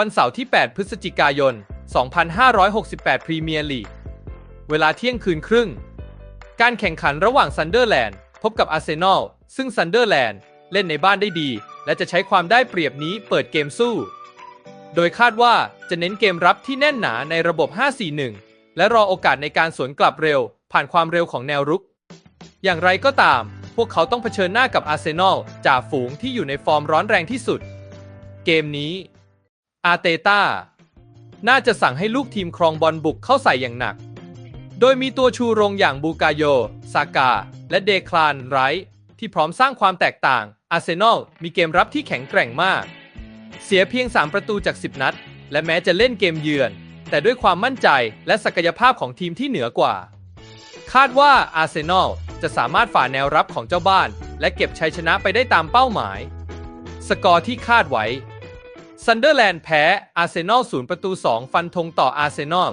วันเสาร์ที่ 8 พฤศจิกายน 2568 พรีเมียร์ลีก เวลาเที่ยงคืนครึ่ง การแข่งขันระหว่างซันเดอร์แลนด์พบกับอาร์เซนอล ซึ่งซันเดอร์แลนด์เล่นในบ้านได้ดี และจะใช้ความได้เปรียบนี้เปิดเกมสู้ โดยคาดว่าจะเน้นเกมรับที่แน่นหนาในระบบ 5-4-1 และรอโอกาสในการสวนกลับเร็ว ผ่านความเร็วของแนวรุก อย่างไรก็ตาม พวกเขาต้องเผชิญหน้ากับอาร์เซนอลจ่าฝูงที่อยู่ในฟอร์มร้อนแรงที่สุด เกมนี้ อาร์เตต้า น่าจะสั่งให้ลูกทีมครองบอลบุกเข้าใส่อย่างหนัก โดยมีตัวชูโรงอย่างบูกาโย ซากา และเดคลานไรท์ที่พร้อมสร้างความแตกต่าง อาร์เซนอลมีเกมรับที่แข็งแกร่งมาก เสียเพียง 3 ประตูจาก 10 นัด และแม้จะเล่นเกมเยือน แต่ด้วยความมั่นใจและศักยภาพของทีมที่เหนือกว่า คาดว่าอาร์เซนอลจะสามารถฝ่าแนวรับของเจ้าบ้าน และเก็บชัยชนะไปได้ตามเป้าหมาย สกอร์ที่คาดไว้ ซันเดอร์แลนด์แพ้อาร์เซนอลศูนย์ประตู 2 ฟันธงต่ออาร์เซนอล